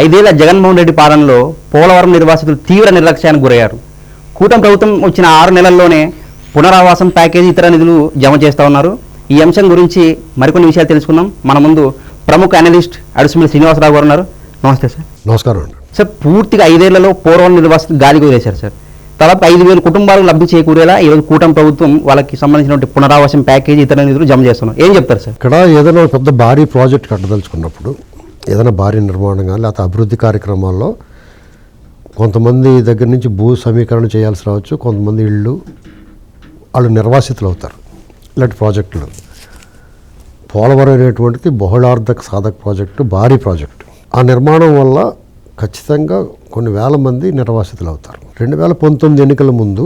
ఐదేళ్ళ జగన్మోహన్ రెడ్డి పాలనలో పోలవరం నిర్వాసితులు తీవ్ర నిర్లక్ష్యానికి గురయ్యారు. కూటమి ప్రభుత్వం వచ్చిన ఆరు నెలల్లోనే పునరావాసం ప్యాకేజీ ఇతర నిధులు జమ చేస్తా ఉన్నారు. ఈ అంశం గురించి మరికొన్ని విషయాలు తెలుసుకుందాం. మన ముందు ప్రముఖ అనలిస్ట్ అడుసుమిల్లి శ్రీనివాసరావు గారు ఉన్నారు. నమస్తే సార్. నమస్కారం అండి. సార్ పూర్తిగా ఐదేళ్ళలో పోలవరం నిర్వాసితులు గాలికి వదిలేశారు సార్. దాదాపు ఐదు వేల కుటుంబాలకు లబ్ధి చేకూరేలా ఈరోజు కూటమి ప్రభుత్వం వాళ్ళకి సంబంధించినటువంటి పునరావాసం ప్యాకేజీ ఇతర నిధులు జమ చేస్తున్నారు. ఏం చెప్తారు సార్? ఇక్కడ ఏదైనా పెద్ద భారీ ప్రాజెక్ట్ కట్టదలుచుకున్నప్పుడు ఏదైనా భారీ నిర్మాణం కానీ లేకపోతే అభివృద్ధి కార్యక్రమాల్లో కొంతమంది దగ్గర నుంచి భూ సమీకరణ చేయాల్సి రావచ్చు కొంతమంది ఇళ్ళు వాళ్ళు నిర్వాసితులు అవుతారు. ఇలాంటి ప్రాజెక్టులు. పోలవరం అనేటువంటిది బహుళార్థక సాధక ప్రాజెక్టు భారీ ప్రాజెక్టు. ఆ నిర్మాణం వల్ల ఖచ్చితంగా కొన్ని వేల మంది నిర్వాసితులు అవుతారు. రెండు వేల పంతొమ్మిది ఎన్నికల ముందు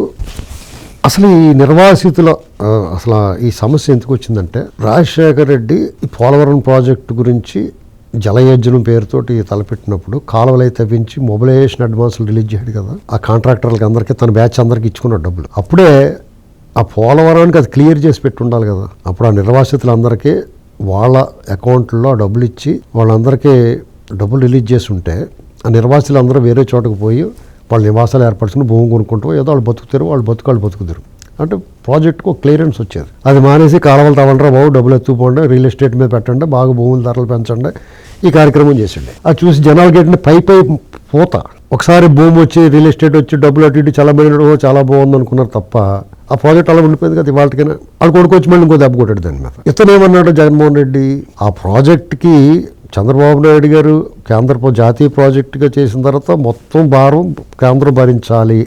అసలు ఈ నిర్వాసితుల అసలు ఈ సమస్య ఎందుకు వచ్చిందంటే రాజశేఖర్ రెడ్డి ఈ పోలవరం ప్రాజెక్టు గురించి జలయోజనం పేరుతోటి తలపెట్టినప్పుడు కాలువలై అయితే తవ్వించి మొబిలైజేషన్ అడ్వాన్సులు రిలీజ్ చేయడు కదా. ఆ కాంట్రాక్టర్లకి అందరికీ తన బ్యాచ్ అందరికీ ఇచ్చుకున్న డబ్బులు. అప్పుడే ఆ పోలవరానికి అది క్లియర్ చేసి పెట్టుండాలి కదా. అప్పుడు ఆ నిర్వాసితులందరికీ వాళ్ళ అకౌంట్లో ఆ డబ్బులు ఇచ్చి వాళ్ళందరికీ డబ్బులు రిలీజ్ చేసి ఉంటే ఆ నిర్వాసితులు అందరూ వేరే చోటకు పోయి వాళ్ళ నివాసాలు ఏర్పరచుకుని భూమి కొనుక్కుంటూ ఏదో వాళ్ళు బతుకుతారు వాళ్ళు బతుకు వాళ్ళు బతుకుతారు. అంటే ప్రాజెక్ట్కు క్లియరెన్స్ వచ్చేది. అది మానేసి కాలువలు తవ్వండి బాబు డబ్బులు ఎత్తుకుపోండి రియల్ ఎస్టేట్ మీద పెట్టండి బాగా భూముల ధరలు పెంచండి ఈ కార్యక్రమం చేసిండే అది చూసి జనాలకి ఏంటంటే పై పై పోత. ఒకసారి భూమి వచ్చి రియల్ ఎస్టేట్ వచ్చి డబ్బులు అటు ఇటు చాలా పోయినట్టు చాలా బాగుంది అనుకున్నారు తప్ప. ఆ ప్రాజెక్ట్ అలా ఉండిపోయింది కదా ఇవాళకైనా. వాళ్ళు కొడుకొచ్చి మళ్ళీ ఇంకో దెబ్బ కొట్టాడు దాని మీద. ఇతను ఏమన్నాడు జగన్మోహన్ రెడ్డి? ఆ ప్రాజెక్ట్కి చంద్రబాబు నాయుడు గారు కేంద్ర జాతీయ ప్రాజెక్టుగా చేసిన తర్వాత మొత్తం భారం కేంద్రం భరించాలి.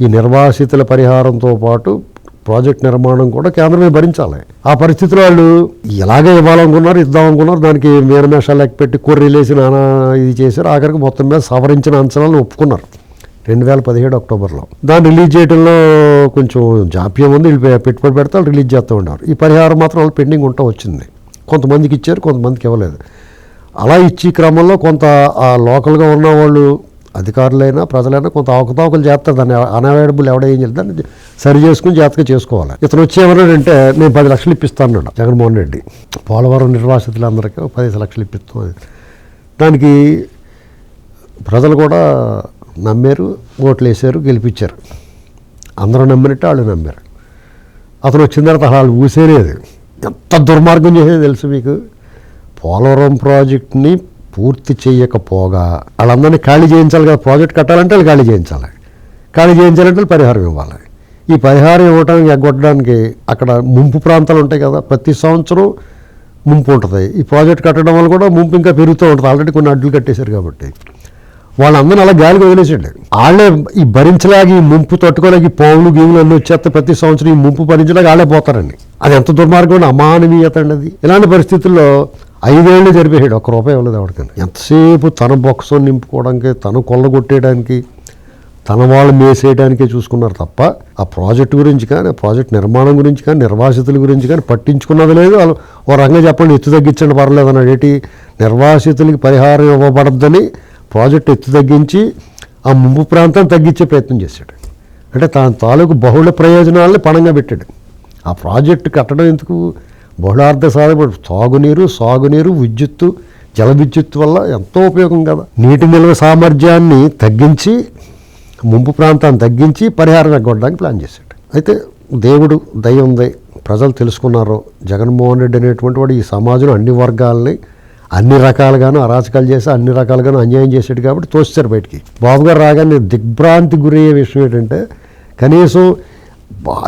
ఈ నిర్వాసితుల పరిహారంతో పాటు ప్రాజెక్ట్ నిర్మాణం కూడా కేంద్రమే భరించాలి. ఆ పరిస్థితిలో వాళ్ళు ఎలాగ ఇవ్వాలనుకున్నారు ఇద్దాం అనుకున్నారు దానికి మీనమేషాలు లెక్క పెట్టి కొర్రీలేసి నానా ఇది చేశారు. ఆఖరికి మొత్తం మీద సవరించిన అంచనాలను ఒప్పుకున్నారు. రెండు వేల పదిహేడు అక్టోబర్లో. దాన్ని రిలీజ్ చేయడంలో కొంచెం జాప్యం ఉంది. వీళ్ళు పె- పెట్టుబడి పెడితే వాళ్ళు రిలీజ్ చేస్తూ ఉన్నారు. ఈ పరిహారం మాత్రం వాళ్ళు పెండింగ్ ఉంటా వచ్చింది. కొంతమందికి ఇచ్చారు కొంతమందికి ఇవ్వలేదు. అలా ఇచ్చి క్రమంలో కొంత ఆ లోకల్గా ఉన్న వాళ్ళు అధికారులైనా ప్రజలైనా కొంత అవకతవకలు చేస్తారు. దాన్ని అనవైలబుల్ ఎవడ ఏం చేయాలి? దాన్ని సరి చేసుకుని జాగ్రత్తగా చేసుకోవాలి. ఇతను వచ్చి ఏమన్నాడంటే నేను పది లక్షలు ఇప్పిస్తాను జగన్మోహన్ రెడ్డి. పోలవరం నిర్వాసితులందరికీ ఒక పదిహేను లక్షలు ఇప్పిస్తాం దానికి ప్రజలు కూడా నమ్మారు ఓట్లు వేసారు గెలిపించారు. అందరూ నమ్మినట్టు వాళ్ళు నమ్మారు. అతను వచ్చిన తర్వాత వాళ్ళు ఊసేలేదు. ఎంత దుర్మార్గం చేసేది తెలుసు మీకు? పోలవరం ప్రాజెక్ట్ని పూర్తి చేయకపోగా వాళ్ళందరినీ ఖాళీ చేయించాలి కదా ప్రాజెక్ట్ కట్టాలంటే వాళ్ళు ఖాళీ చేయించాలి. ఖాళీ చేయించాలంటే వాళ్ళు పరిహారం ఇవ్వాలి. ఈ పరిహారం ఇవ్వడానికి ఎగ్గొట్టడానికి అక్కడ ముంపు ప్రాంతాలు ఉంటాయి కదా ప్రతి సంవత్సరం ముంపు ఉంటుంది. ఈ ప్రాజెక్ట్ కట్టడం వల్ల కూడా ముంపు ఇంకా పెరుగుతూ ఉంటుంది. ఆల్రెడీ కొన్ని అడ్డులు కట్టేశారు కాబట్టి. వాళ్ళందరినీ అలా గాలికి వదిలేసాడు వాళ్ళే ఈ భరించలేక ఈ ముంపు తట్టుకోలేక ఈ పావులు గీవులు అన్నీ వచ్చేస్తే ప్రతి సంవత్సరం ఈ ముంపు భరించలేక వాళ్ళే పోతారండి. అది ఎంత దుర్మార్గం అమానవీయత అండి అది. ఇలాంటి పరిస్థితుల్లో ఐదేళ్ళు జరిపేసాడు ఒక్క రూపాయి ఇవ్వలేదు ఎవరికైనా ఎంతసేపు తన బొక్సం నింపుకోవడానికి తను కొల్లగొట్టేయడానికి తన వాళ్ళు మేసేయడానికే చూసుకున్నారు తప్ప ఆ ప్రాజెక్ట్ గురించి కానీ ఆ ప్రాజెక్ట్ నిర్మాణం గురించి కానీ నిర్వాసితుల గురించి కానీ పట్టించుకున్నది లేదు. వాళ్ళు ఓ రంగం చెప్పండి ఎత్తు తగ్గించండి పర్లేదు అన్నాడు. ఏంటి? నిర్వాసితులకి పరిహారం ఇవ్వబడద్దని ప్రాజెక్ట్ ఎత్తు తగ్గించి ఆ ముంపు ప్రాంతం తగ్గించే ప్రయత్నం చేశాడు. అంటే తన తాలూకు బహుళ ప్రయోజనాలని పణంగా పెట్టాడు. ఆ ప్రాజెక్టు కట్టడం ఎందుకు? బహుళార్థ సాధన తాగునీరు సాగునీరు విద్యుత్తు జల విద్యుత్ వల్ల ఎంతో ఉపయోగం కదా. నీటి నిల్వ సామర్థ్యాన్ని తగ్గించి ముంపు ప్రాంతాన్ని తగ్గించి పరిహారం ఎగ్గొట్టడానికి ప్లాన్ చేశాడు. అయితే దేవుడు దయ ఉంది. ప్రజలు తెలుసుకున్నారు. జగన్మోహన్ రెడ్డి అనేటువంటి వాడు ఈ సమాజంలో అన్ని వర్గాలని అన్ని రకాలుగాను అరాచకాలు చేసి అన్ని రకాలుగాను అన్యాయం చేశాడు కాబట్టి తోస్తారు బయటికి. బాబు గారు రాగానే దిగ్భ్రాంతి గురయ్యే విషయం ఏంటంటే కనీసం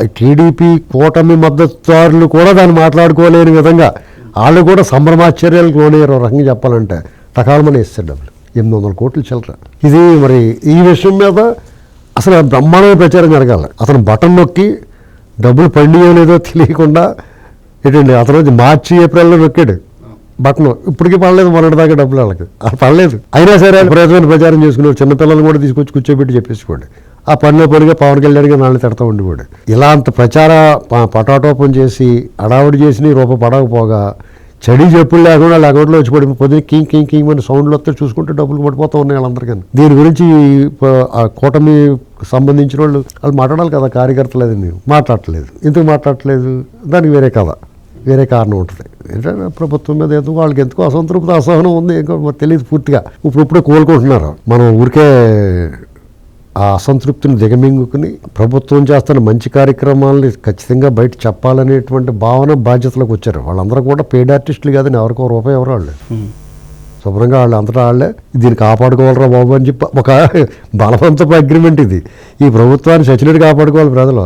టీడీపీ కూటమి మద్దతుదారులు కూడా దాన్ని మాట్లాడుకోలేని విధంగా వాళ్ళు కూడా సంభ్రమాశ్చర్యాలకు లోనయ్యారు రకంగా చెప్పాలంటే. టకాలమని వేస్తారు డబ్బులు. ఎనిమిది వందల కోట్లు చిల్లర. ఇది మరి ఈ విషయం మీద అసలు బ్రహ్మాండమైన ప్రచారం జరగాలి. అతను బటన్ నొక్కి డబ్బులు పండియో లేదో తెలియకుండా ఏంటండి అతను మార్చి ఏప్రిల్లో నొక్కాడు. బటన్ ఇప్పటికీ పడలేదు మొన్నటిదాకా డబ్బులు వాళ్ళకి. అది పడలేదు. అయినా సరే ఆయన ప్రచారం చేసుకున్నారు చిన్నపిల్లలు కూడా తీసుకొచ్చి కూర్చోబెట్టి చెప్పేసుకోండి. ఆ పనిలో పనిగా పవన్ కళ్యాణ్ గారు నాన్న తిడతా ఉండిపోయాడు. ఇలా అంత ప్రచార ప- పటాటోపం చేసి అడావుడి చేసి రూప పడకపోగా చడి చెప్పులు లేకుండా వాళ్ళ అకౌంట్లో వచ్చి పడి పొద్దున కింగ్ కింగ్ కింగ్ అని సౌండ్లు వస్తే చూసుకుంటే డబ్బులు పడిపోతూ ఉన్నాయి వాళ్ళందరికీ దీని గురించి ఆ కూటమి సంబంధించిన వాళ్ళు వాళ్ళు మాట్లాడాలి కదా కార్యకర్తలు అది మీరు. మాట్లాడట్లేదు. ఎందుకు మాట్లాడట్లేదు? దానికి వేరే కథ. వేరే కారణం ఉంటుంది. ఏంటంటే ప్రభుత్వం మీద ఎందుకు వాళ్ళకి ఎందుకు అసంతృప్తి అసహనం ఉంది? ఇంకో తెలియదు పూర్తిగా. ఇప్పుడు ఇప్పుడే కోలుకుంటున్నారు. మనం ఊరికే ఆ అసంతృప్తిని దిగమింగుకుని ప్రభుత్వం చేస్తున్న మంచి కార్యక్రమాలని ఖచ్చితంగా బయట చెప్పాలనేటువంటి భావన బాధ్యతలకు వచ్చారు. వాళ్ళందరూ కూడా పెయిడ్ ఆర్టిస్టులు కాదని ఎవరికో రూపాయి ఎవరు వాళ్ళు. శుభ్రంగా వాళ్ళు అంతటా వాళ్ళే. దీన్ని కాపాడుకోవాలరా బాబు అని చెప్పి ఒక బలవంతపు అగ్రిమెంట్ ఇది. ఈ ప్రభుత్వాన్ని సచినుడు కాపాడుకోవాలి ప్రజలు.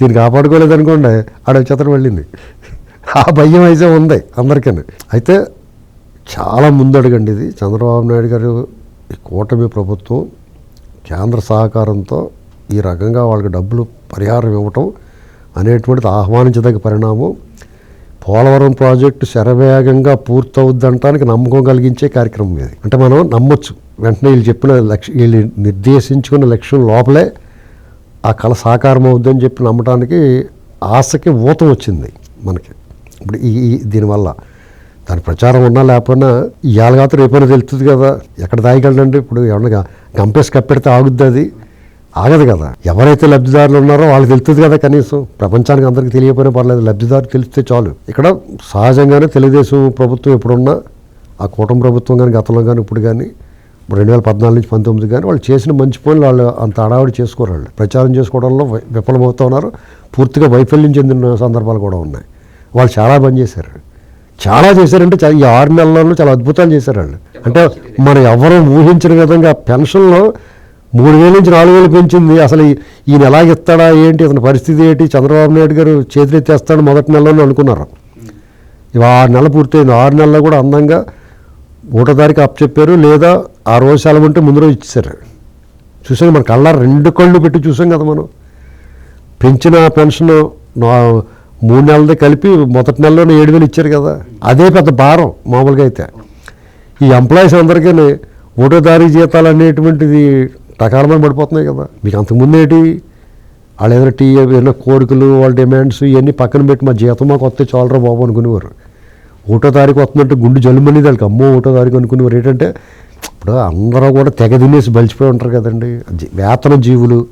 దీన్ని కాపాడుకోలేదనుకోండి ఆడ చిత్రం వెళ్ళింది. ఆ భయం అయితే ఉంది అందరికీ అయితే చాలా ముందడుగండి ఇది. చంద్రబాబు నాయుడు గారు ఈ కూటమి ప్రభుత్వం కేంద్ర సహకారంతో ఈ రకంగా వాళ్ళకి డబ్బులు పరిహారం ఇవ్వటం అనేటువంటిది ఆహ్వానించదగ్గ పరిణామం. పోలవరం ప్రాజెక్టు శరవేగంగా పూర్తవుద్దంటానికి నమ్మకం కలిగించే కార్యక్రమం ఇది. అంటే మనం నమ్మొచ్చు. వెంటనే వీళ్ళు చెప్పిన లక్ష్యం వీళ్ళు నిర్దేశించుకున్న లక్ష్యం లోపలే ఆ కళ సాకారం అవుద్దని చెప్పి నమ్మటానికి ఆశకి ఊతం వచ్చింది మనకి. ఇప్పుడు ఈ- దీనివల్ల దాని ప్రచారం ఉన్నా లేకపోయినా ఇవాళ కాదు రేపైనా తెలుస్తుంది కదా. ఎక్కడ దాయగలండి ఇప్పుడు ఏమన్నా గంపేసి కప్పెడితే ఆగుద్ది అది. ఆగదు కదా. ఎవరైతే లబ్ధిదారులు ఉన్నారో వాళ్ళకి తెలుస్తుంది కదా కనీసం. ప్రపంచానికి అందరికీ తెలియకపోయినా పర్లేదు. లబ్ధిదారు తెలిస్తే చాలు. ఇక్కడ సహజంగానే తెలుగుదేశం ప్రభుత్వం ఎప్పుడున్నా ఆ కూటమి ప్రభుత్వం కానీ గతంలో కానీ ఇప్పుడు కానీ రెండు వేల పద్నాలుగు నుంచి పంతొమ్మిది కానీ వాళ్ళు చేసిన మంచి పనులు వాళ్ళు అంత అడావిడి చేసుకోరు వాళ్ళు. ప్రచారం చేసుకోవడంలో విఫలమవుతూ ఉన్నారు. పూర్తిగా వైఫల్యం చెందిన సందర్భాలు కూడా ఉన్నాయి. వాళ్ళు చాలా పని చేశారు. చాలా చేశారంటే ఈ ఆరు నెలల్లో చాలా అద్భుతాలు చేశారు వాళ్ళు అంటే మనం ఎవరు ఊహించిన విధంగా పెన్షన్లో మూడు వేల నుంచి నాలుగు వేలు పెంచింది. అసలు ఈ- ఈయన ఎలా ఇస్తాడా ఏంటి అతని పరిస్థితి ఏంటి? చంద్రబాబు నాయుడు గారు చేతులెత్తేస్తాడు మొదటి నెలలోనే అనుకున్నారు. ఇవి ఆరు నెలలు పూర్తయింది. ఆరు నెలల్లో కూడా అందంగా ఒకటో తారీఖు అప్ చెప్పారు. లేదా ఆ రోజు సెలవు ఉంటే ముందు రోజు ఇచ్చేసారు చూసాం మన కళ్ళ రెండు కళ్ళు పెట్టి చూసాం కదా మనం. పెంచిన పెన్షన్ మూడు నెలలది కలిపి మొదటి నెలలోనే ఏడు వేలు ఇచ్చారు కదా. అదే పెద్ద భారం మామూలుగా అయితే. ఈ ఎంప్లాయీస్ అందరికీ ఒకటో తారీఖు జీతాలు అనేటువంటిది టకాలమని పడిపోతున్నాయి కదా. మీకు అంతకుముందు ఏంటి? వాళ్ళు ఏదైనా టీ ఏదైనా కోరికలు వాళ్ళ డిమాండ్స్ ఇవన్నీ పక్కన పెట్టి మా జీతం మాకు వస్తే చాలరా బాబు అనుకునేవారు. ఒకటో తారీఖు వస్తుందంటే గుండు జలుమని వాళ్ళకి అమ్మో ఒకటో తారీఖు అనుకునేవారు. ఏంటంటే ఇప్పుడు అందరూ కూడా తెగ తినేసి బలిచిపోయి ఉంటారు కదండి. వేతన జీవులు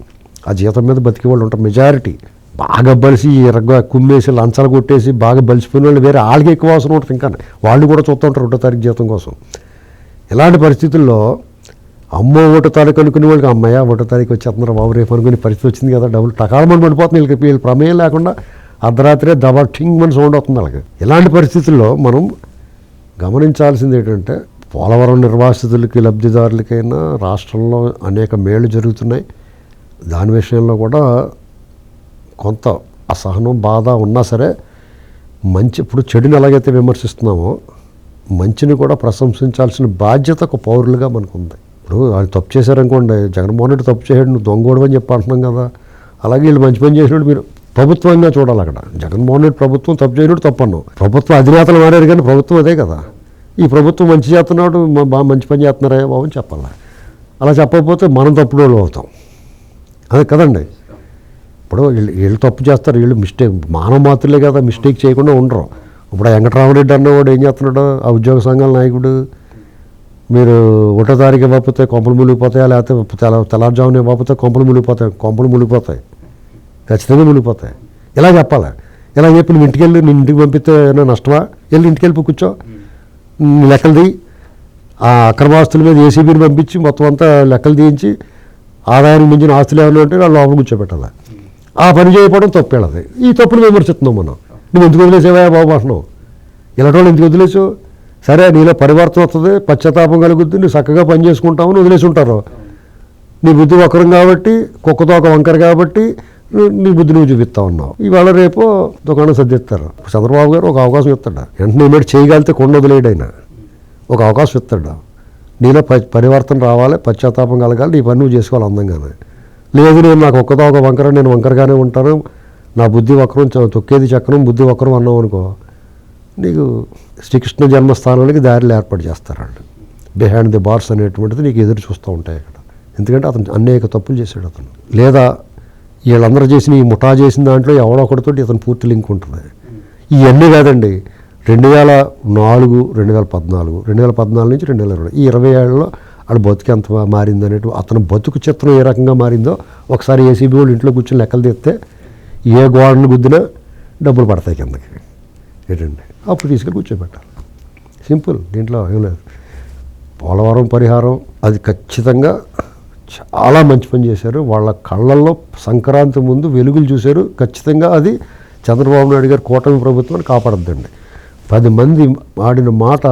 ఆ జీతం మీద బతికే వాళ్ళు ఉంటారు. మెజారిటీ. బాగా బలిసి ఎరగ కుమ్మేసి లంచాలు కొట్టేసి బాగా బలిసిపోయిన వాళ్ళు వేరే వాళ్ళకి ఎక్కువ అవసరం ఉంటుంది. ఇంకా వాళ్ళు కూడా చూస్తూ ఉంటారు ఒకటో తారీఖు జీతం కోసం. ఇలాంటి పరిస్థితుల్లో అమ్మో ఒకటో తారీఖు అనుకునే వాళ్ళకి అమ్మయ్య ఒకటో తారీఖు వచ్చేస్తున్నారు బాబు రేపు అనుకునే పరిస్థితి వచ్చింది కదా డబ్బులు టకాలమని పడిపోతుంది వీళ్ళకి వీళ్ళు ప్రమేయం లేకుండా అర్ధరాత్రే దబా ఠింగ్ మన సౌండ్ అవుతుంది వాళ్ళకి. ఇలాంటి పరిస్థితుల్లో మనం గమనించాల్సింది ఏంటంటే పోలవరం నిర్వాసితులకి లబ్ధిదారులకైనా రాష్ట్రంలో అనేక మేళ్ళు జరుగుతున్నాయి. దాని విషయంలో కూడా కొంత అసహనం బాధ ఉన్నా సరే మంచి ఇప్పుడు చెడుని ఎలాగైతే విమర్శిస్తున్నామో మంచిని కూడా ప్రశంసించాల్సిన బాధ్యత ఒక పౌరులుగా మనకు ఉంది ఇప్పుడు వాళ్ళు తప్పు చేశారనుకోండి జగన్మోహన్ రెడ్డి తప్పు చేయడు నువ్వు దొంగోడు అని చెప్పి అంటున్నాం కదా. అలాగే వీళ్ళు మంచి పని చేసినట్టు మీరు ప్రభుత్వంగా చూడాలి అక్కడ. జగన్మోహన్ రెడ్డి ప్రభుత్వం తప్పు చేయనట్టు తప్పు అన్నావు ప్రభుత్వం అధినేతలు మారారు కానీ ప్రభుత్వం అదే కదా. ఈ ప్రభుత్వం మంచి చేస్తున్నాడు బాగా మంచి పని చేస్తున్నారా బాబు అని చెప్పాలి. అలా చెప్పకపోతే మనం తప్పుడు వాళ్ళు అవుతాం. అదే కదండి? ఇప్పుడు వీళ్ళు వీళ్ళు తప్పు చేస్తారు వీళ్ళు మిస్టేక్ మానవ మాత్రలే కదా మిస్టేక్ చేయకుండా ఉండరు. ఇప్పుడు వెంకటరామరెడ్డి అన్నవాడు ఏం చేస్తున్నాడు? ఆ ఉద్యోగ సంఘాల నాయకుడు. మీరు ఒకటో తారీఖు ఇవ్వకపోతే కొంపలు మునిగిపోతాయా? లేకపోతే తెల తెల్లారుజామున ఇవ్వకపోతే కొంపలు మునిగిపోతాయి? కొంపలు మునిగిపోతాయి. ఖచ్చితంగా మునిగిపోతాయి. ఇలా చెప్పాలి? ఇలా చెప్పి నువ్వు ఇంటికి వెళ్ళి నేను ఇంటికి పంపిస్తే ఏమైనా నష్టమా? వెళ్ళి ఇంటికి వెళ్ళి కూర్చో. లెక్కలు దిగి ఆ అక్రమాస్తుల మీద ఏసీబీని పంపించి మొత్తం అంతా లెక్కలు తీయించి ఆదాయానికి మించిన ఆస్తులు ఏమైనా ఉంటే వాళ్ళు లోపల కూర్చోబెట్టాలి? ఆ పని చేయకపోవడం తప్పేళ్ళది ఈ తప్పును విమర్శిస్తున్నాం మనం. నువ్వు ఎందుకు వదిలేసావా బాబు అంటున్నావు ఇలాంటి వాళ్ళు ఎందుకు వదిలేసు సరే నీలో పరివర్తన వస్తుంది పశ్చాత్తాపం కలుగుద్ది నువ్వు చక్కగా పని చేసుకుంటామని వదిలేసి ఉంటారు. నీ బుద్ధి వక్రం కాబట్టి కుక్కతో ఒక వంకర కాబట్టి నువ్వు- నీ బుద్ధి నువ్వు చూపిస్తా ఉన్నావు. ఇవాళ రేపు దుకాణం సర్దిస్తారు. చంద్రబాబు గారు ఒక అవకాశం ఇస్తాడు. వెంటనే ఇమేట్ చేయగలిగితే కొండ వదిలేడు ఒక అవకాశం ఇస్తాడు. నీలో ప పరివర్తన రావాలి పశ్చాత్తాపం కలగాలి నీ పని నువ్వు చేసుకోవాలి అందంగానే. లేదు నేను నాకు ఒక్కదో ఒక వంకర నేను వంకరగానే ఉంటాను. నా బుద్ధి వక్రం తొక్కేది చక్రం బుద్ధి వక్రం అన్నావు అనుకో నీకు శ్రీకృష్ణ జన్మస్థానానికి దారిలో ఏర్పాటు చేస్తారు వాళ్ళు. బిహైండ్ ది బార్స్ అనేటువంటిది నీకు ఎదురు చూస్తూ ఉంటాయి అక్కడ. ఎందుకంటే అతను అనేక తప్పులు చేశాడు అతను. లేదా వీళ్ళందరూ చేసిన ఈ ముఠా చేసిన దాంట్లో ఎవడో ఒకటితో ఇతను పూర్తి లింక్ ఉంటుంది. ఇవన్నీ కాదండి రెండు వేల నాలుగు రెండు వేల పద్నాలుగు రెండు వేల పద్నాలుగు నుంచి రెండు వేల ఇరవై ఈ ఇరవై ఏళ్ళలో ఆడ బతుకు ఎంత మారింది అనేటు అతను బతుకు చిత్రం ఏ రకంగా మారిందో ఒకసారి ఏసీబీ వాళ్ళు ఇంట్లో కూర్చొని లెక్కలు తెస్తే ఏ గోడను గుద్దినా డబ్బులు పడతాయి కిందకి. ఏంటండి అప్పుడు తీసుకెళ్ళి కూర్చోబెట్టాలి. సింపుల్ దీంట్లో ఏం లేదు. పోలవరం పరిహారం అది ఖచ్చితంగా చాలా మంచి పని చేశారు. వాళ్ళ కళ్ళల్లో సంక్రాంతి ముందు వెలుగులు చూశారు. ఖచ్చితంగా అది చంద్రబాబు నాయుడు గారి కూటమి ప్రభుత్వాన్ని కాపాడద్దండి. పది మంది ఆడిన మాట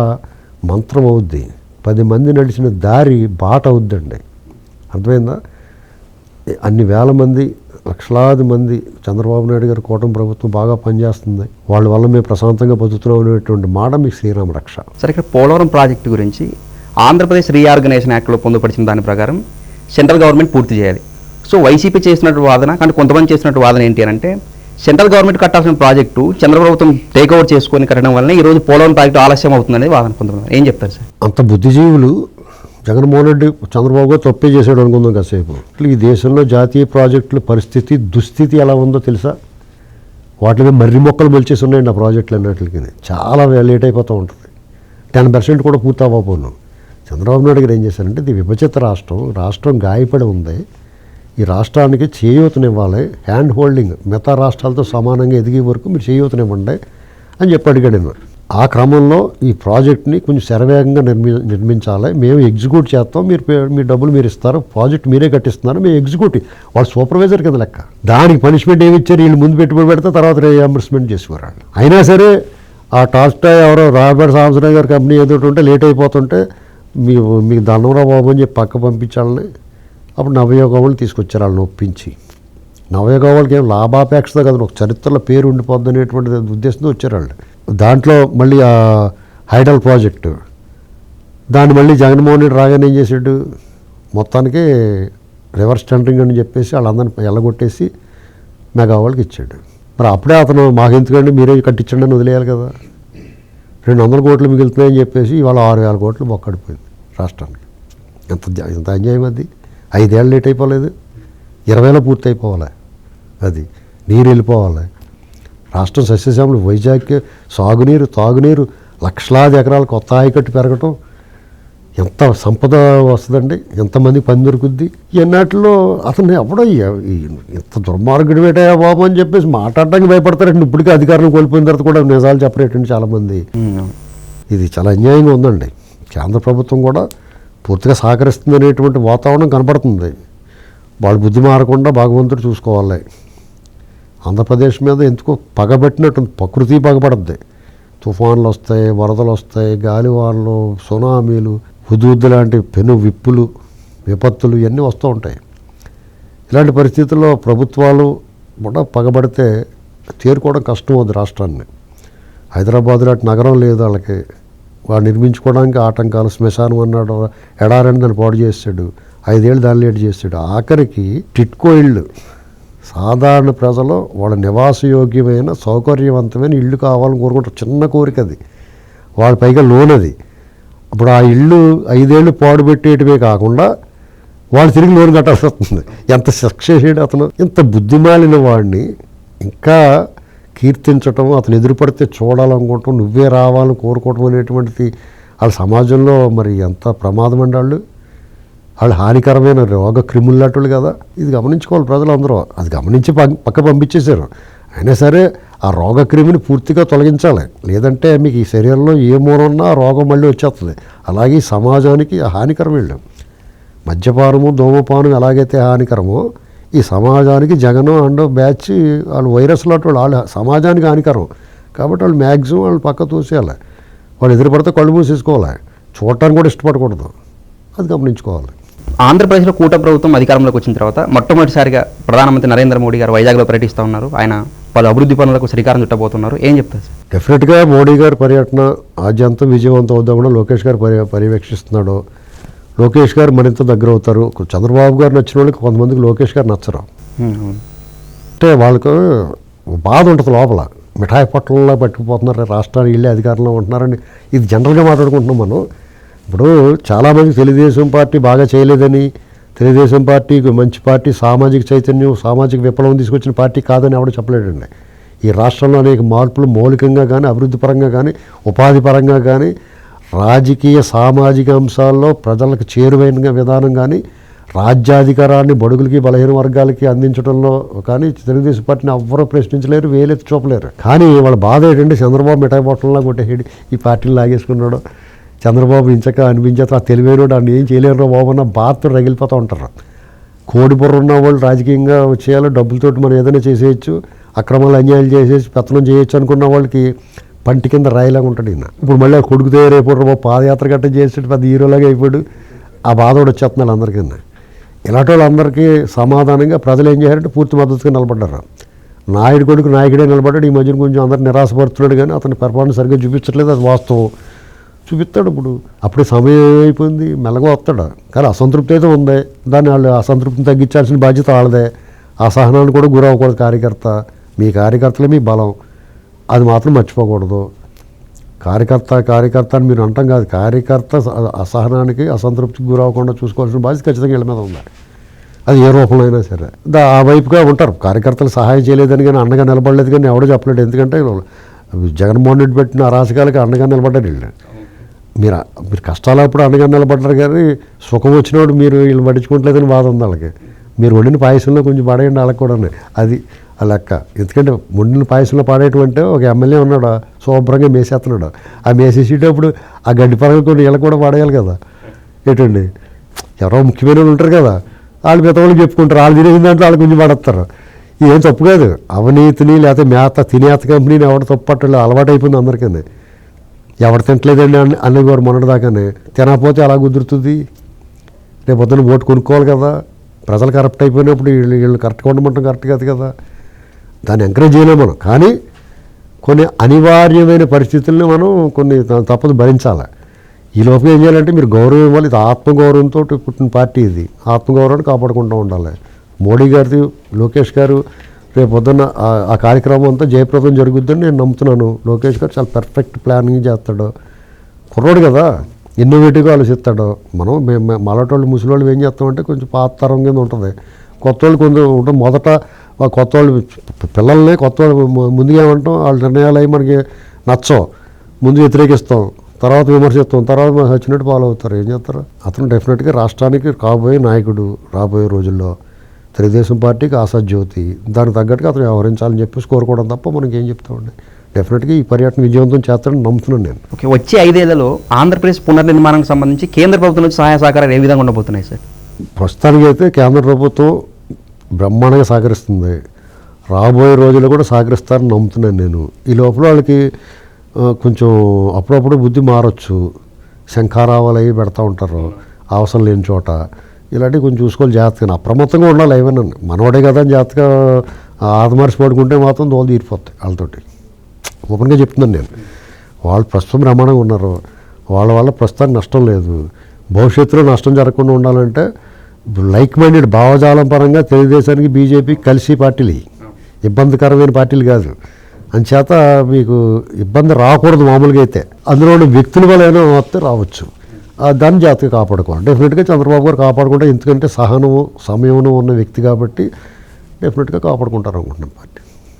మంత్రం అవుద్ది. పది మంది నడిచిన దారి బాట అవుద్దండి. అర్థమైందా? అన్ని వేల మంది లక్షలాది మంది చంద్రబాబు నాయుడు గారి కూటమి ప్రభుత్వం బాగా పనిచేస్తుంది. వాళ్ళ వల్ల మేము ప్రశాంతంగా బతుకుతున్నాం అనేటువంటి మాట మీకు శ్రీరామ రక్ష. సరే ఇక్కడ పోలవరం ప్రాజెక్టు గురించి ఆంధ్రప్రదేశ్ రీఆర్గనైజేషన్ యాక్ట్లో పొందుపరిచిన దాని ప్రకారం సెంట్రల్ గవర్నమెంట్ పూర్తి చేయాలి. సో వైసీపీ చేసినట్టు వాదన కానీ కొంతమంది చేసినట్టు వాదన ఏంటి అంటే సెంట్రల్ గవర్నమెంట్ కట్టాల్సిన ప్రాజెక్టు చంద్ర ప్రభుత్వం టేక్ ఓవర్ చేసుకొని కట్టడం వల్లనే ఈరోజు పోలవరం ప్రాజెక్టు ఆలస్యం అవుతుందనేది వాదన కొంతమంది ఏం చెప్తారు సార్? అంత బుద్ధిజీవులు జగన్మోహన్ రెడ్డి చంద్రబాబు గారు తప్పే చేశాడు అనుకుందాం కాసేపు. అసలు ఈ దేశంలో జాతీయ ప్రాజెక్టుల పరిస్థితి దుస్థితి ఎలా ఉందో తెలుసా? వాటి మీద మర్రి మొక్కలు మొలిచేసి ఉన్నాయండి ఆ ప్రాజెక్టులు అన్నట్లకి చాలా లేట్ అయిపోతూ ఉంటుంది. టెన్ పర్సెంట్ కూడా పూర్తి అవ్వబోను చంద్రబాబు నాయుడు గారు ఏం చేశారంటే ఇది విభజిత రాష్ట్రం రాష్ట్రం గాయపడి ఉంది. ఈ రాష్ట్రానికి చేయూతనివ్వాలి. హ్యాండ్ హోల్డింగ్ మిగతా రాష్ట్రాలతో సమానంగా ఎదిగే వరకు మీరు చేయూతనివ్వండి అని చెప్పి అడిగాడు. ఆ క్రమంలో ఈ ప్రాజెక్ట్ని కొంచెం శరవేగంగా నిర్మి నిర్మించాలి. మేము ఎగ్జిక్యూట్ చేస్తాం. మీరు మీ డబ్బులు మీరు ఇస్తారు. ప్రాజెక్ట్ మీరే కట్టిస్తున్నారు. మేము ఎగ్జిక్యూటివ్ వాళ్ళు సూపర్వైజర్ కింద లెక్క. దానికి పనిష్మెంట్ ఏమి ఇచ్చారు? వీళ్ళు ముందు పెట్టుబడి పెడితే తర్వాత రీఎంబర్స్మెంట్ చేసేవారు అయినా సరే ఆ టాస్టాయ్ ఎవరో రాబర్ట్ సాంసరాయ్ గారి కంపెనీ ఏదో ఉంటే లేట్ అయిపోతుంటే మీ మీకు దండంరా బాబు అని చెప్పి పక్క పంపించాలని అప్పుడు నవయోగవాళ్ళు తీసుకొచ్చారు వాళ్ళని ఒప్పించి. నవయోగవాళ్ళకి ఏం లాభాపేక్షతో కదా ఒక చరిత్రలో పేరు ఉండిపోద్ది అనేటువంటి ఉద్దేశంతో వచ్చారు వాళ్ళు. దాంట్లో మళ్ళీ ఆ హైడల్ ప్రాజెక్టు. దాన్ని మళ్ళీ జగన్మోహన్ రెడ్డి రాగానే ఏం చేశాడు? మొత్తానికి రివర్స్ టెండరింగ్ అని చెప్పేసి వాళ్ళందరిని ఎల్లగొట్టేసి మెగా వాళ్ళకి ఇచ్చాడు. మరి అప్పుడే అతను మాకెందుకండి మీరే కట్టించండి అని వదిలేయాలి కదా. రెండు వందల కోట్లు మిగులుతున్నాయని చెప్పేసి ఇవాళ ఆరు వేల కోట్లు మొక్కడిపోయింది రాష్ట్రానికి. ఎంత ఎంత అన్యాయం అది. ఐదేళ్ళు లేట్ అయిపోలేదు. ఇరవైలో పూర్తి అయిపోవాలి. అది నీరు వెళ్ళిపోవాలి. రాష్ట్రం సస్యశ్యామలు వైజాగ్ సాగునీరు తాగునీరు లక్షలాది ఎకరాలు కొత్త ఆయకట్టు పెరగటం. ఎంత సంపద వస్తుందండి? ఎంతమంది పని దొరుకుద్ది? ఎన్నాటిలో అతను ఎవడో ఇంత దుర్మార్గుడు వేటయా బాబు అని చెప్పేసి మాట్లాడడానికి భయపడతారండి. ఇప్పటికీ అధికారం కోల్పోయిన తర్వాత కూడా నిజాలు చెప్పరేటండి చాలామంది. ఇది చాలా అన్యాయంగా ఉందండి. కేంద్ర ప్రభుత్వం కూడా పూర్తిగా సహకరిస్తుంది అనేటువంటి వాతావరణం కనపడుతుంది. వాళ్ళు బుద్ధి మారకుండా భగవంతుడు చూసుకోవాలి. ఆంధ్రప్రదేశ్ మీద ఎందుకో పగబెట్టినట్టుంది. ప్రకృతి పగబడద్ది. తుఫాన్లు వస్తాయి వరదలు వస్తాయి గాలివానలు సునామీలు హుదూద్దు లాంటి పెను విప్పులు విపత్తులు ఇవన్నీ వస్తూ ఉంటాయి. ఇలాంటి పరిస్థితుల్లో ప్రభుత్వాలు కూడా పగబడితే తేరుకోవడం కష్టం అవుతుంది రాష్ట్రాన్ని. హైదరాబాద్ లాంటి నగరం లేదు వాళ్ళకి. వాడు నిర్మించుకోవడానికి ఆటంకాలు శ్మశానం అన్నాడు ఎడారని దాన్ని పాడు చేస్తాడు ఐదేళ్ళు దాన్ని లేట్ చేస్తాడు ఆఖరికి టిట్కో ఇళ్ళు. సాధారణ ప్రజలు వాళ్ళ నివాసయోగ్యమైన సౌకర్యవంతమైన ఇల్లు కావాలని కోరుకుంటారు. చిన్న కోరిక అది. వాళ్ళ పైగా లోన్ అది. అప్పుడు ఆ ఇల్లు ఐదేళ్ళు పాడుపెట్టేయటమే కాకుండా వాళ్ళు తిరిగి లోన్ కట్టాల్సి వస్తుంది. ఎంత శిక్ష చేసాడు అతను? ఇంత బుద్ధిమాలిన వాడిని. ఇంకా కీర్తించటం అతను ఎదురుపడితే చూడాలనుకోవటం నువ్వే రావాలని కోరుకోవటం అనేటువంటిది వాళ్ళ సమాజంలో మరి ఎంత ప్రమాదం అండి వాళ్ళు. వాళ్ళు హానికరమైన రోగ క్రిములు కదా. ఇది గమనించుకోవాలి ప్రజలందరూ అది గమనించి పం- పక్క పంపించేశారు. అయినా సరే ఆ రోగ క్రిమిని పూర్తిగా తొలగించాలి. లేదంటే మీకు ఈ శరీరంలో ఏ మూల ఉన్నా ఆ రోగం మళ్ళీ వచ్చేస్తుంది. అలాగే సమాజానికి హానికరం వెళ్ళాం. మద్యపానము ధూమపానం ఎలాగైతే హానికరమో ఈ సమాజానికి జగన్ అండ్ బ్యాచ్ వాళ్ళు వైరస్ లాంటి వాళ్ళు వాళ్ళు సమాజానికి హానికరం. కాబట్టి వాళ్ళు మ్యాక్సిమం వాళ్ళు పక్క తోసేయాలి. వాళ్ళు ఎదురుపడితే కళ్ళు మూసేసుకోవాలి. చూడటానికి కూడా ఇష్టపడకూడదు. అది గమనించుకోవాలి. ఆంధ్రప్రదేశ్లో కూట ప్రభుత్వం అధికారంలోకి వచ్చిన తర్వాత మొట్టమొదటిసారిగా ప్రధానమంత్రి నరేంద్ర మోడీ గారు వైజాగ్లో పర్యటిస్తూ ఉన్నారు. ఆయన పలు అభివృద్ధి పనులకు శ్రీకారం చుట్టబోతున్నారు. ఏం చెప్తారు? సార్ డెఫినెట్గా మోడీ గారి పర్యటన ఆద్యంతం విజయవంతం అవుదామని లోకేష్ గారు పర్య పర్యవేక్షిస్తున్నాడు. లోకేష్ గారు మరింత దగ్గర అవుతారు. చంద్రబాబు గారు నచ్చిన వాళ్ళకి కొంతమందికి లోకేష్ గారు నచ్చరు. అంటే వాళ్ళకు బాధ ఉంటుంది లోపల. మిఠాయి పొట్టంలో పట్టుకుపోతున్నారు రాష్ట్రానికి వెళ్ళి అధికారంలో ఉంటున్నారని ఇది జనరల్గా మాట్లాడుకుంటున్నాం మనం. ఇప్పుడు చాలామంది తెలుగుదేశం పార్టీ బాగా చేయలేదని తెలుగుదేశం పార్టీ మంచి పార్టీ సామాజిక చైతన్యం సామాజిక విప్లవం తీసుకొచ్చిన పార్టీ కాదని ఎవడు చెప్పలేడండి. ఈ రాష్ట్రంలో అనేక మార్పులు మౌలికంగా కానీ అభివృద్ధి పరంగా కానీ ఉపాధి పరంగా కానీ రాజకీయ సామాజిక అంశాల్లో ప్రజలకు చేరువైన విధానం కానీ రాజ్యాధికారాన్ని బడుగులకి బలహీన వర్గాలకి అందించడంలో కానీ తెలుగుదేశం పార్టీని ఎవ్వరూ ప్రశ్నించలేరు వేలెత్తి చూపలేరు. కానీ వాళ్ళ బాధ ఏంటంటే చంద్రబాబు మిఠాయి బొట్టంలో కొట్టేసాడు ఈ పార్టీని లాగేసుకున్నాడు. చంద్రబాబు ఇంచక అనిపించేత ఆ తెలివైనడు ఆయన ఏం చేయలేరు బాబు అన్న బాధతో రగిలిపోతూ ఉంటారు. కోడి ఉన్న వాళ్ళు రాజకీయంగా చేయాలి డబ్బులతోటి మనం ఏదైనా చేసేయచ్చు అక్రమాలు అన్యాయాలు చేసేసి పెత్తనం చేయొచ్చు అనుకున్న వాళ్ళకి పంటి కింద రాయిలాగా ఉంటాడు ఈయన. ఇప్పుడు మళ్ళీ ఆ కొడుకు తయారైపోయాడు బాబు పాదయాత్ర గట్ట చేసేటి పెద్ద హీరోలాగా అయిపోయాడు. ఆ బాధ కూడా వచ్చేస్తున్నారు అందరికీ ఇలాంటి వాళ్ళందరికీ సమాధానంగా ప్రజలు ఏం చేశారంటే పూర్తి మద్దతుగా నిలబడ్డారు. నాయుడు కొడుకు నాయకుడే నిలబడ్డాడు. ఈ మధ్యన కొంచెం అందరు నిరాశపడుతున్నాడు కానీ అతని పెర్ఫార్మెన్స్ సరిగ్గా చూపించట్లేదు. అది వాస్తవం. చూపిస్తాడు ఇప్పుడు. అప్పుడే సమయం అయిపోయింది. మెల్లగా వస్తాడు. కానీ అసంతృప్తి అయితే ఉంది. దాన్ని వాళ్ళు అసంతృప్తిని తగ్గించాల్సిన బాధ్యత వాళ్ళదే. అసహనాన్ని కూడా గురవ్వకూడదు కార్యకర్త. మీ కార్యకర్తలే మీ బలం. అది మాత్రం మర్చిపోకూడదు. కార్యకర్త కార్యకర్త అని మీరు అంటాం కాదు. కార్యకర్త స- అసహనానికి అసంతృప్తికి గురవకుండా చూసుకోవాల్సిన బాధ్యత ఖచ్చితంగా వీళ్ళ మీద ఉంది అది ఏ రూపంలో అయినా సరే. దా ఆ వైపుగా ఉంటారు. కార్యకర్తలు సహాయం చేయలేదని కానీ అండగా నిలబడలేదు కానీ ఎవడో చెప్పలేడు. ఎందుకంటే జగన్మోహన్ రెడ్డి పెట్టిన అరాచకాలకి అండగా నిలబడ్డారు వీళ్ళు. మీరు మీరు కష్టాలప్పుడు అండగా నిలబడ్డారు కానీ సుఖం వచ్చినప్పుడు మీరు వీళ్ళు పట్టించుకోవట్లేదని బాధ ఉంది వాళ్ళకి. మీరు వండిన పాయసంలో కొంచెం పడేయండి వాళ్ళకి కూడా అది ఆ లెక్క. ఎందుకంటే ముండిన పాయసంలో పాడేటువంటి ఒక ఎమ్మెల్యే ఉన్నాడు శుభ్రంగా మేసేస్తున్నాడు. ఆ మేసేసేటప్పుడు ఆ గడ్డి పరంగా కొన్ని వీళ్ళకి కూడా పాడేయాలి కదా. ఏంటండి? ఎవరో ముఖ్యమైన వాళ్ళు ఉంటారు కదా. వాళ్ళు మిగతా వాళ్ళు చెప్పుకుంటారు వాళ్ళు తినేసిన దాంట్లో వాళ్ళు కొంచెం పడేస్తారు ఏం తప్పు కాదు. అవినీతిని లేకపోతే మేత తినేత కంపెనీని ఎవరు తప్పు పట్టలేదు అలవాటు అయిపోయింది అందరికీ ఎవరు తింటలేదండి అని అనేవారు మొన్నటిదాకానే. తినకపోతే ఎలా కుదురుతుంది? రేపు పొద్దున్న ఓటు కొనుక్కోవాలి కదా. ప్రజలు కరెక్ట్ అయిపోయినప్పుడు వీళ్ళు వీళ్ళు కరెక్ట్గా ఉండమంటాం కరెక్ట్ కాదు కదా. దాన్ని ఎంకరేజ్ చేయలేము మనం. కానీ కొన్ని అనివార్యమైన పరిస్థితుల్ని మనం కొన్ని తప్పదు భరించాలి. ఈ లోపల ఏం చేయాలంటే మీరు గౌరవం ఇవ్వాలి. ఇది ఆత్మగౌరవంతో పుట్టిన పార్టీ ఇది. ఆత్మగౌరవాన్ని కాపాడుకుంటూ ఉండాలి. మోడీ గారిది లోకేష్ గారు రేపు పొద్దున్న ఆ- ఆ కార్యక్రమం అంతా జయప్రదం జరుగుద్దని నేను నమ్ముతున్నాను. లోకేష్ గారు చాలా పర్ఫెక్ట్ ప్లానింగ్ చేస్తాడు. కుర్రోడు కదా. ఇన్నోవేటివ్గా ఆలోచిస్తాడు. మనం మేము మలటోళ్ళు ముసలోళ్ళు ఏం చేస్తామంటే కొంచెం పాత తరం కింద ఉంటుంది. కొత్త వాళ్ళు కొంచెం ఉంటుంది మొదట కొత్త వాళ్ళు పిల్లల్ని కొత్త వాళ్ళు ముందుగా ఏమంటాం వాళ్ళ నిర్ణయాలు అవి మనకి నచ్చవు. ముందు వ్యతిరేకిస్తాం తర్వాత విమర్శిస్తాం తర్వాత వచ్చినట్టు ఫాలో అవుతారు. ఏం చేస్తారు? అతను డెఫినెట్గా రాష్ట్రానికి కాబోయే నాయకుడు రాబోయే రోజుల్లో తెలుగుదేశం పార్టీకి ఆశాజ్యోతి. దానికి తగ్గట్టుగా అతను వ్యవహరించాలని చెప్పేసి కోరుకోవడం తప్ప మనకి ఏం చెప్తామండి. డెఫినెట్గా ఈ పర్యటన విజయవంతం చేస్తాడని నమ్ముతున్నాను నేను. ఓకే వచ్చే ఐదేళ్ళలో ఆంధ్రప్రదేశ్ పునర్నిర్మాణానికి సంబంధించి కేంద్ర ప్రభుత్వం నుంచి సహాయ సహకారాలు ఏ విధంగా ఉండబోతున్నాయి సార్? ప్రస్తుతానికి అయితే కేంద్ర ప్రభుత్వం బ్రహ్మాండంగా సహకరిస్తుంది. రాబోయే రోజుల్లో కూడా సహకరిస్తారని నమ్ముతున్నాను నేను. ఈ లోపల వాళ్ళకి కొంచెం అప్పుడప్పుడు బుద్ధి మారచ్చు. శంఖారావాలు అవి పెడతా ఉంటారు. అవసరం లేని చోట. ఇలాంటివి కొంచెం చూసుకోవాలి జాగ్రత్తగా. అప్రమత్తంగా ఉండాలి ఏమైనా. మనవాడే కదా అని జాగ్రత్తగా ఆదమర్చి పడుకుంటే మాత్రం దోలు తీరిపోతాయి వాళ్ళతోటి. ఓపెన్గా చెప్తున్నాను నేను. వాళ్ళు ప్రస్తుతం బ్రహ్మాండంగా ఉన్నారు. వాళ్ళ వల్ల ప్రస్తుతానికి నష్టం లేదు. భవిష్యత్తులో నష్టం జరగకుండా ఉండాలంటే లైక్ మైండెడ్ భావజాలం పరంగా తెలుగుదేశానికి బీజేపీ కలిసి పార్టీలు. ఇబ్బందికరమైన పార్టీలు కాదు. అంచేత మీకు ఇబ్బంది రాకూడదు మామూలుగా అయితే. అందులో ఉన్న వ్యక్తుల వలన వస్తే రావచ్చు. ఆ దాన్ని జాగ్రత్తగా కాపాడుకోవాలి. డెఫినెట్గా చంద్రబాబు గారు కాపాడుకుంటే ఎందుకంటే సహనము సమయము ఉన్న వ్యక్తి కాబట్టి డెఫినెట్గా కాపాడుకుంటారు అనుకుంటున్నాం పార్టీ.